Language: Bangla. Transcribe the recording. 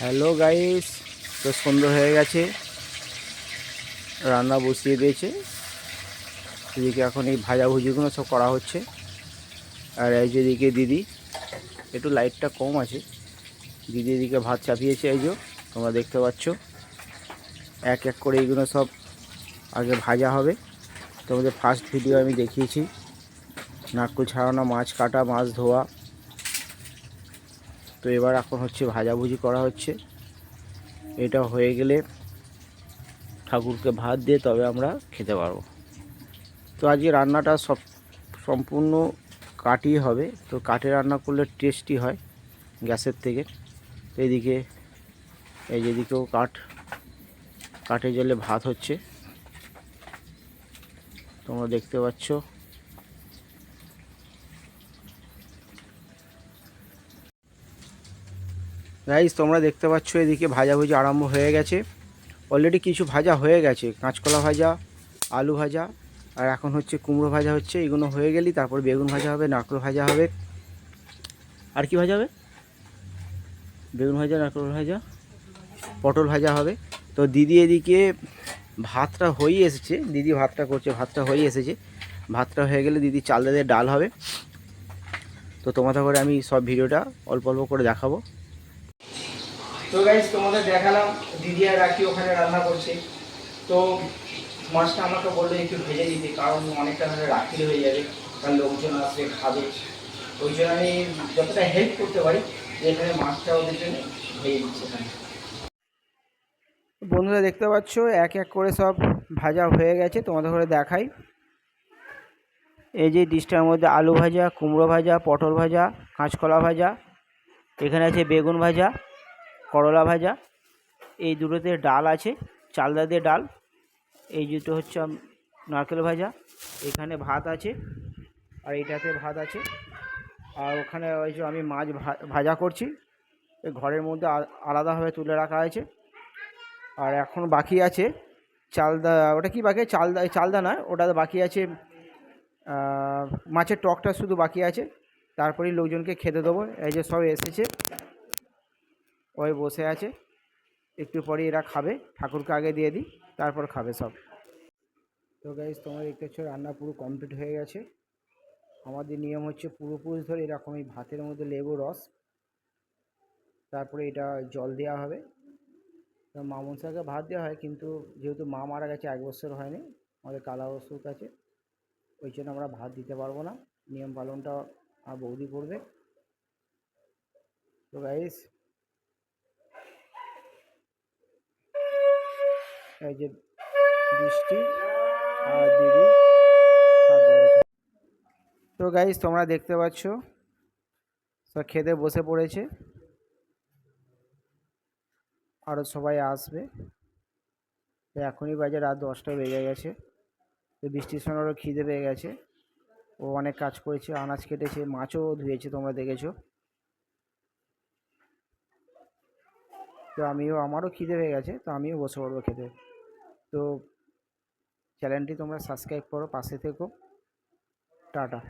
হ্যালো গাইস তো সুন্দর হয়ে গেছে। রান্না বসিয়ে দিয়েছে। এদিকে এখন এই ভাজাভুজিগুলো সব করা হচ্ছে। আর এই যে এদিকে দিদি, একটু লাইটটা কম আছে। দিদি এদিকে ভাত চাপিয়েছে, এই যে তোমরা দেখতে পাচ্ছ। এক এক করে এইগুলো সব আগে ভাজা হবে। তোমাদের ফার্স্ট ভিডিও আমি দেখিয়েছি। নারকোল ছাড়ানো মাছ কাটা, মাছ ধোয়া। তো এবার এখন হচ্ছে ভাজাভুজি করা হচ্ছে। এটা হয়ে গেলে ঠাকুরকে ভাত দিয়ে তবে আমরা খেতে পারব। তো আজকে রান্নাটা সব সম্পূর্ণ কাঠই হবে। তো কাঠে রান্না করলে টেস্টি হয় গ্যাসের থেকে। তো এদিকে, এই যেদিকেও কাঠ কাঠে জলে ভাত হচ্ছে। তোমরা দেখতে পাচ্ছ। গাইজ তোমরা দেখতে পাচ্ছ এদিকে ভাজাভুজি আরম্ভ হয়ে গেছে। অলরেডি কিছু ভাজা হয়ে গেছে। কাঁচকলা ভাজা, আলু ভাজা, আর এখন হচ্ছে কুমড়ো ভাজা হচ্ছে, এগুলো হয়ে গেলেই তারপর বেগুন ভাজা হবে, নারকেল ভাজা হবে। আর কি ভাজা হবে? বেগুন ভাজা, নারকেল ভাজা, পটল ভাজা হবে। তো দিদি এদিকে ভাতটা হয়ে এসেছে। দিদি ভাতটা করছে, ভাতটা হয়ে এসেছে। ভাতটা হয়ে গেলে দিদি চাল দিয়ে ডাল হবে। তো তোমাদের করে আমি সব ভিডিওটা অল্প অল্প করে দেখাবো। তো গাইজ তোমাদের দেখালাম, দিদি আর রাখি ওখানে রান্না করছে। তো মাছটা আমাকে বলল একটু ভেজে দিতে, কারণ অনেকটা ধরে রাখিল হয়ে যাবে কারণ লোকজন আসবে, খাবে। ওই জন্য আমি যতটা হেল্প করতে পারি যে এখানে মাছটা ওদের জন্য ভেজে দিচ্ছে বন্ধুরা, দেখতে পাচ্ছ, এক এক করে সব ভাজা হয়ে গেছে, তোমাদের করে দেখাই। এই যে ডিশটার মধ্যে আলু ভাজা, কুমড়ো ভাজা, পটল ভাজা, কাঁচকলা ভাজা, এখানে আছে বেগুন ভাজা। করলা ভাজা। এই দুটোতে ডাল আছে, চালদা দিয়ে ডাল। এই দুটো হচ্ছে নারকেল ভাজা। এখানে ভাত আছে, আর এইটাতে ভাত আছে। আর ওখানে ওই যে আমি মাছ ভাজা করছি। ঘরের মধ্যে আলাদাভাবে তুলে রাখা আছে। আর এখন বাকি আছে চালদা, ওটা কি বাকি? চালদা চালদা নয়, ওটা বাকি আছে মাছের টকটা শুধু বাকি আছে। তারপরেই লোকজনকে খেতে দেবো। এই যে সব এসেছে। ওই বসে আছে। একটু পরে এরা খাবে। ঠাকুরকে আগে দিয়ে দিই, তারপর খাবে সব। তো গাইজ তোমরা দেখতে পাচ্ছ, রান্না পুরো কমপ্লিট হয়ে গেছে। আমাদের নিয়ম হচ্ছে পুরোপুরি ধরে এরকম এই ভাতের মধ্যে লেবু রস, তারপরে এটা জল দেওয়া হবে। তো মা মনসাকে ভাত দেওয়া হয়, কিন্তু যেহেতু মা মারা গেছে, এক বছর হয়নি, আমাদের কালা ওষুধ আছে, ওই জন্য আমরা ভাত দিতে পারব না। নিয়ম পালনটা আমার বৌদি করবে। তো গাইস এই যে বৃষ্টি আর দিদি। তো গাইস তোমরা দেখতে পাচ্ছ সব খেতে বসে পড়েছে। আরও সবাই আসবে। তো এখনই বাজে রাত দশটা বেজে গেছে। তো বৃষ্টির সময় ওরও খিদে পেয়ে গেছে। ও অনেক কাজ করেছে, আনাজ কেটেছে, মাছও ধুয়েছে, তোমরা দেখেছ। তো আমিও, আমারও খিদে হয়ে গেছে, তো আমিও বসে পড়ব খেতে। তো চ্যানেলটি তোমরা সাবস্ক্রাইব করো, পাশে থেকো। টাটা।